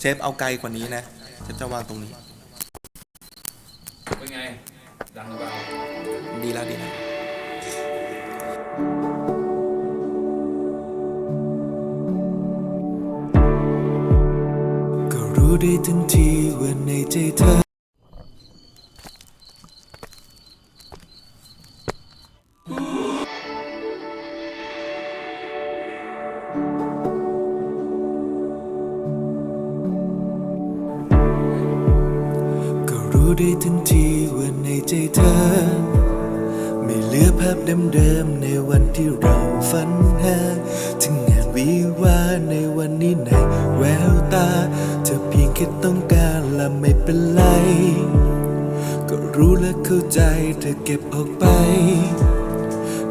เชฟเอาไกลกว่านี้นะ เชฟจะวางตรงนี้ เป็นไง ดังหรือเปล่าดีแล้วดีแล้วก็รู้ได้ทันทีว่าในใจเธอ รู้ได้ทันทีว่าในใจเธอ ไม่เหลือภาพเดิมๆในวันที่เราฝันหาถึงงานวิวาในวันนี้ในแววตา เธอเพียงแค่ต้องการและไม่เป็นไร ก็รู้และเข้าใจเธอเก็บออกไป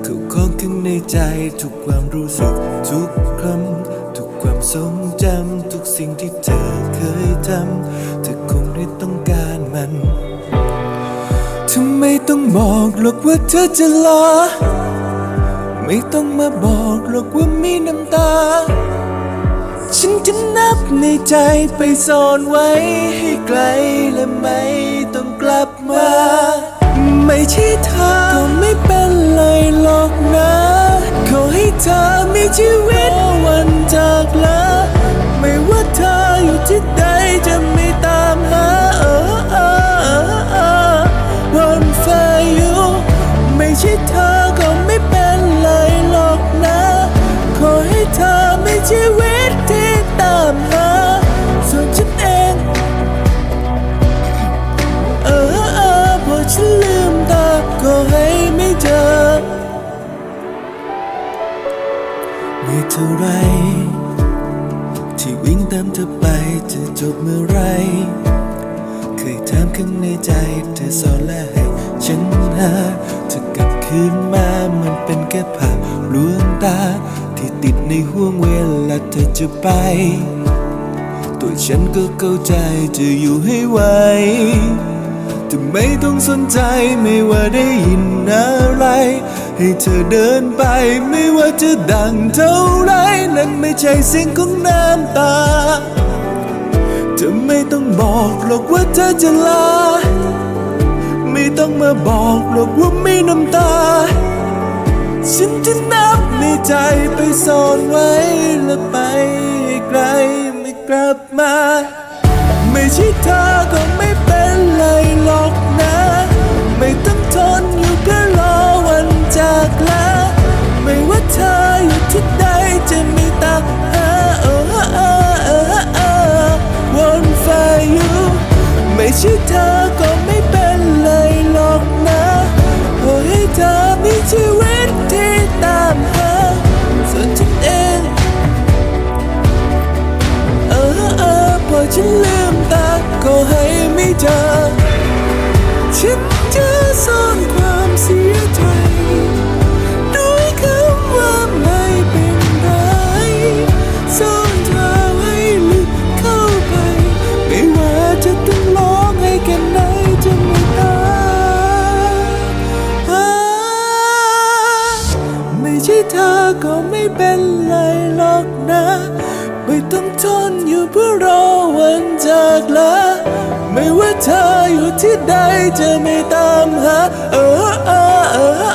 เข้าของข้างในใจทุกความรู้สึกทุกคำทุกความทรงจำทุกสิ่งที่เธอเคยทำเธอคงได้ต้องการ มันทำไมต้องบอกหรอกว่าเธอจะลา ไม่ต้องมาบอกหรอกว่ามีน้ำตา ฉันจะนับในใจไปซ่อนไว้ให้ไกลและไม่ต้องกลับมา ไม่ใช่เธอก็ไม่เป็นไรหรอกนะ ขอให้เธอมีชีวิต ชีวิตที่ตามหาส่วนฉันเองเออเออพอฉันลืมตาก็ให้ไม่เจอมีเท่าไร ที่วิ่งตามเธอไปจะจบเมื่อไร เคยถามข้างในใจเธอสอนและให้ฉันหาเธอกลับคืนมามันเป็นแค่ภาพลวงตา ติดในห่วงเวลาเธอจะไป ตัวฉันก็เข้าใจจะอยู่ให้ไหวแต่ไม่ต้องสนใจไม่ว่าได้ยินอะไร ให้เธอเดินไปไม่ว่าจะดังเท่าไรนั่นไม่ใช่เสียงของน้ำตา เธอไม่ต้องบอกหรอกว่าเธอจะลา ไม่ต้องมาบอกหรอกว่าไม่น้ำตา ฉันจะนับในใจไปซ่อนไว้และไปไกลไม่กลับมา ไม่ใช่เธอก็ไม่เป็นไรหรอกนะ ไม่ต้องทนอยู่เพื่อรอวันจากลาไม่ว่าเธออยู่ที่ใดจะม่ตามหาเออเออเออเออวนไฟอยู่ไม่ใช่เธอ เจอ ฉันจะซ่อนความเสียใจด้วยคำว่าไม่เป็นไรซ่อนเธอให้ลึกเข้าไป ไม่ว่าจะต้องร้องให้แค่ไหนจะไม่ตายไม่ใช่เธอก็ไม่เป็นไรหรอกนะ ไม่ต้องทนอยู่เพื่อรอวันจากลาไม่ว่าเธออยู่ที่ใดจะไม่ตามหา เออเออเออ